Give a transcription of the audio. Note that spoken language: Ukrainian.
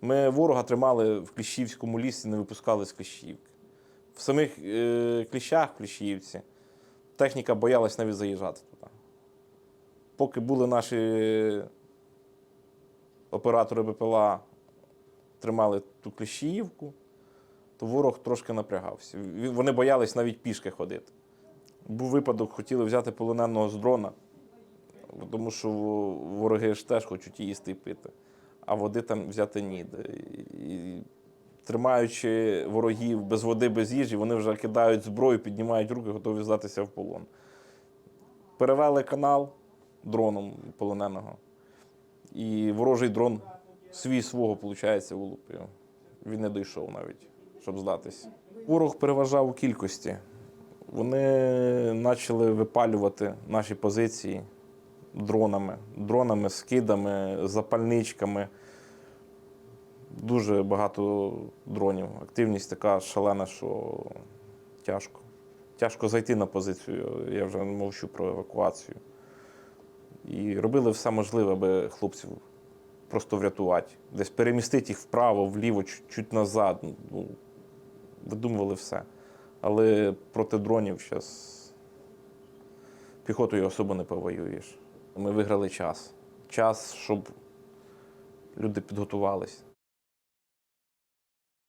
Ми ворога тримали в Кліщівському лісі, не випускали з Кліщівки. В самих е, кліщах, в Кліщівці, техніка боялась навіть заїжджати туди. Поки були наші оператори БПЛА, тримали ту Кліщіївку, то ворог трошки напрягався. Вони боялись навіть пішки ходити. Був випадок, хотіли взяти полоненого з дрона, тому що вороги ж теж хочуть їсти і пити, а води там взяти ніде. І, тримаючи ворогів без води, без їжі, вони вже кидають зброю, піднімають руки, готові здатися в полон. Перевели канал дроном полоненого. І ворожий дрон свій свого, виходить, вилупив. Він не дійшов навіть, щоб здатися. Ворог переважав у кількості. Вони почали випалювати наші позиції дронами, дронами, скидами, запальничками. Дуже багато дронів. Активність така шалена, що тяжко. Тяжко зайти на позицію. Я вже мовчу про евакуацію. І робили все можливе, аби хлопців просто врятувати. Десь перемістити їх вправо, вліво, чуть-чуть назад. Ну, видумували все. Але проти дронів зараз піхотою особо не повоюєш. Ми виграли час. Час, щоб люди підготувались.